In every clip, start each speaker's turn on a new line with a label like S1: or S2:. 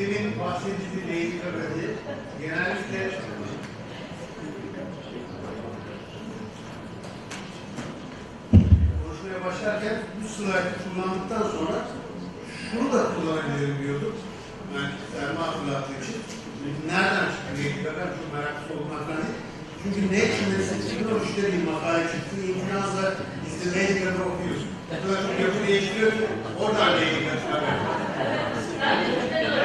S1: demin Lady Gaga'yı genellikle konuşmaya başlarken bu slaytı kullandıktan sonra şunu da kullanabilirim diyordum. Ben Selma hatırlattığı için. Nereden çıktı Lady Gaga? Çok meraklısı olmaktan değil. Çünkü Nature'ın 2013'te bir makale çıktı. İmkanızla işte Lady Gaga okuyoruz. O kadar çok yapı değiştiriyor ki oradan Lady Gaga.
S2: Birinci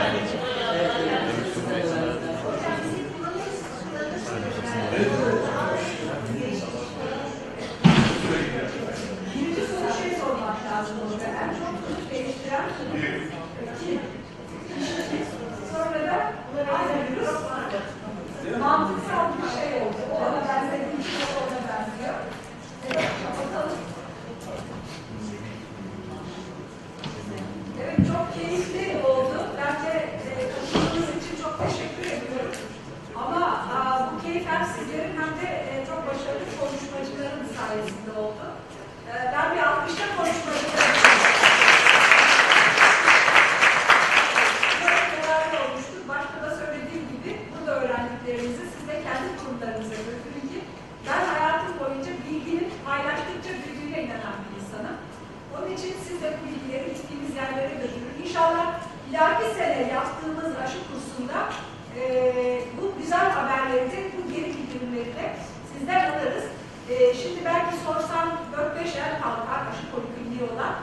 S2: çok keyifli oldu. Bence e, katıldığınız için çok teşekkür ediyorum. Ama aa, bu keyif hem sizlerin hem de e, çok başarılı konuşmacıların sayesinde oldu. E, ben bir alkışla konuşmacılarım. Çok yararlı olmuştur. Başta da söylediğim gibi burada öğrendiklerinizi siz de kendi kurumlarınıza götürün ileriki sene yaptığımız aşı kursunda eee, bu güzel haberleri de, bu geri bildirimleri de sizden alırız. Eee, şimdi belki sorsam 4-5 el kalkar aşı polikliniği olan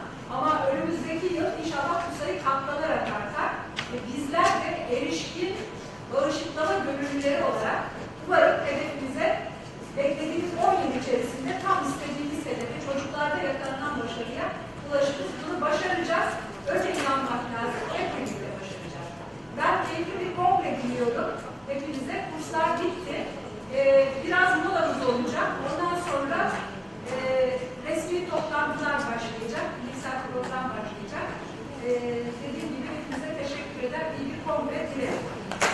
S2: komple dile.